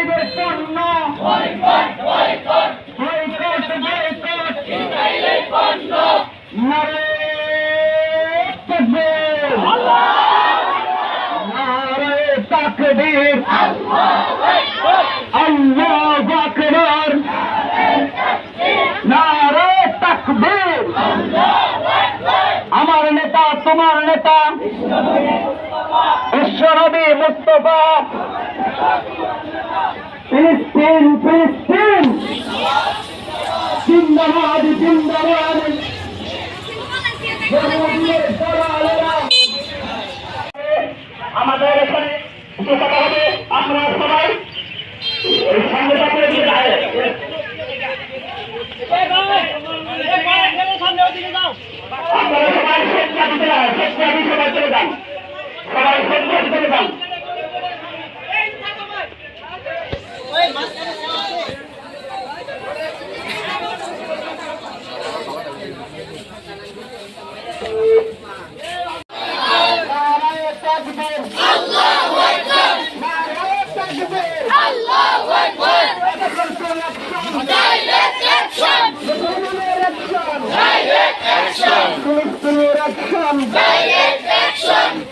বিজেপিদের পণ্য নারে নারে তাকবীর। আল্লাহু আকবার। নারে তাকবীর। আমার নেতা তোমার নেতা। বিশ্বনবী মুস্তফা। ফিলিস্তিন ফিলিস্তিন জিন্দাবাদ জিন্দাবাদ। আমাদের এখানে হবে আপনারা সবাই। সঙ্গে এগিয়ে আপনারা সবাই জাতি সবাই চলে যান সবাই জাতি চলে যান নারায়ে তাকবীর আল্লাহু আকবার নারায়ে তাকবীর আল্লাহু আকবার direct action direct action direct action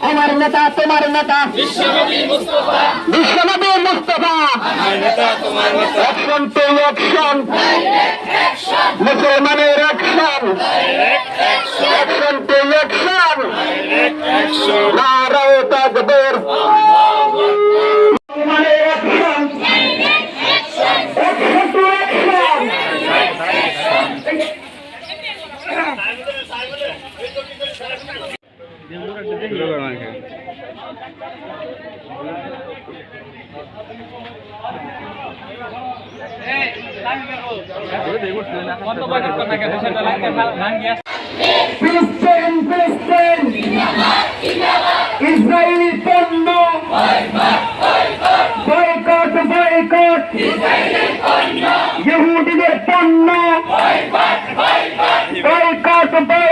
আমার নেতা তোমার নেতা। বিশ্বনবী মুস্তফা বিশ্বনবী মুস্তফা আমার নেতা তোমার নেতা অ্যাকশন টু অ্যাকশন মুসলমানের অ্যাকশন অ্যাকশন টু অ্যাকশন নারায়ে তাকবীর। ফিলিস্তিন ফিলিস্তিন ইসরায়েলি পণ্য বয়কট বয়কট ইহুদিদের পণ্য বয়কট বয়কট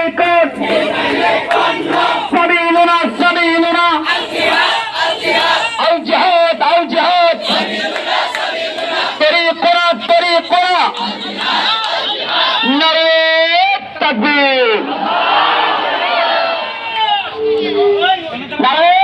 Para